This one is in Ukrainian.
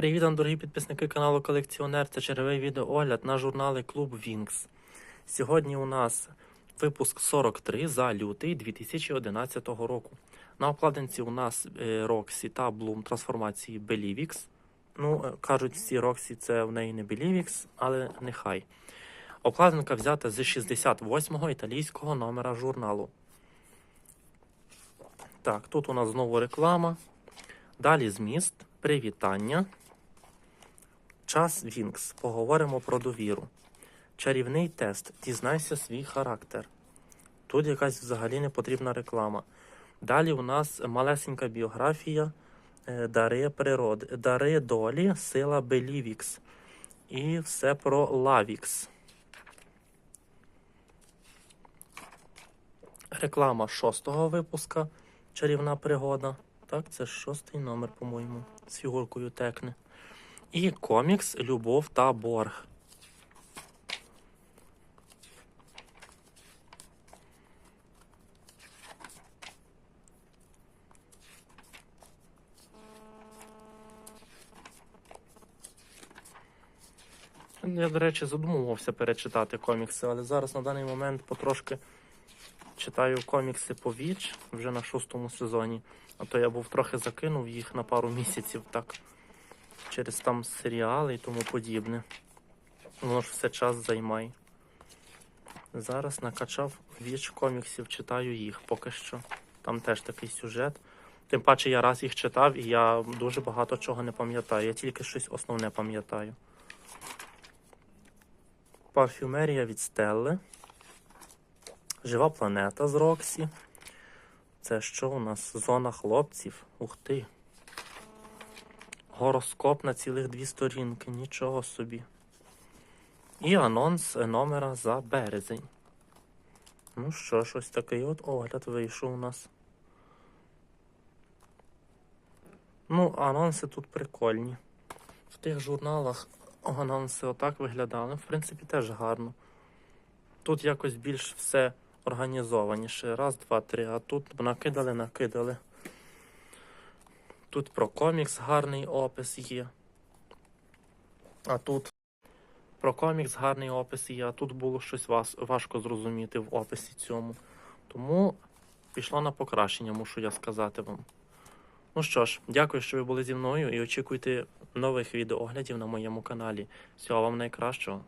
Привіт дорогі підписники каналу Колекціонер. Це черговий відеоогляд на журнали Клуб Вінкс. Сьогодні у нас випуск 43 за лютий 2011 року. На обкладинці у нас е, Роксі та Блум трансформації Белівікс. Ну, е, кажуть, всі Роксі це в неї не Белівікс, але нехай. Обкладинка взята з 68-го італійського номера журналу. Так, тут у нас знову реклама. Далі зміст, привітання. Час Вінкс. Поговоримо про довіру. Чарівний тест. Дізнайся свій характер. Тут якась взагалі не потрібна реклама. Далі у нас малесенька біографія е, Дари природи. Дари долі, сила Белівікс. І все про Лавікс. Реклама шостого випуска. Чарівна пригода. Так, це шостий номер, по-моєму, з фігуркою Текне. І комікс Любов та Борг. Я, до речі, задумувався перечитати комікси, але зараз на даний момент потрошки читаю комікси по Віч вже на шостому сезоні. А то я був трохи закинув їх на пару місяців так. Через там серіали і тому подібне. Воно ж все час займає. Зараз накачав віч коміксів, читаю їх поки що. Там теж такий сюжет. Тим паче я раз їх читав і я дуже багато чого не пам'ятаю. Я тільки щось основне пам'ятаю. Парфюмерія від Стелли. Жива планета з Роксі. Це що у нас? Зона хлопців. Ух ти. Гороскоп на цілих дві сторінки. Нічого собі. І анонс номера за березень. Ну що ж, ось такий от огляд вийшов у нас. Ну, анонси тут прикольні. В тих журналах анонси отак виглядали. В принципі, теж гарно. Тут якось більш все організованіше. Раз, два, три. А тут накидали, накидали. Тут про комікс гарний опис є. А тут про комікс гарний опис є, а тут було щось важко зрозуміти в описі цьому. Тому пішло на покращення, мушу я сказати вам. Ну що ж, дякую, що ви були зі мною і очікуйте нових відеооглядів на моєму каналі. Всього вам найкращого.